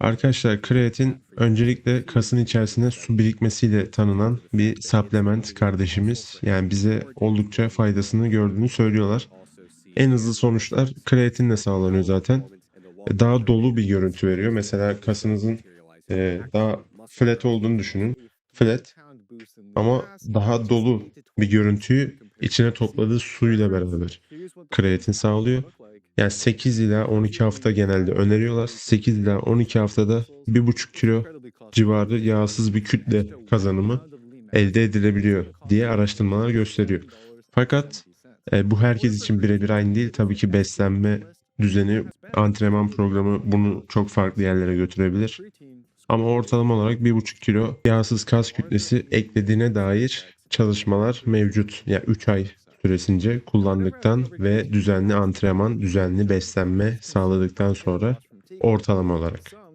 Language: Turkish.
Arkadaşlar kreatin öncelikle kasın içerisinde su birikmesiyle tanınan bir supplement kardeşimiz. Yani bize oldukça faydasını gördüğünü söylüyorlar. En hızlı sonuçlar kreatinle sağlanıyor zaten. E, Daha dolu bir görüntü veriyor. Mesela kasınızın e, daha flat olduğunu düşünün. Flat ama daha dolu bir görüntüyü içine topladığı suyla beraber kreatin sağlıyor. Yani 8 ila 12 hafta genelde öneriyorlar. 8 ila 12 haftada 1,5 kilo civarı yağsız bir kütle kazanımı elde edilebiliyor diye araştırmalar gösteriyor. Fakat e, bu herkes için birebir aynı değil. Tabii ki beslenme düzeni, antrenman programı bunu çok farklı yerlere götürebilir. Ama ortalama olarak 1,5 kilo yağsız kas kütlesi eklediğine dair çalışmalar mevcut. Yani 3 ay süresince kullandıktan ve düzenli antrenman, düzenli beslenme sağladıktan sonra ortalama olarak.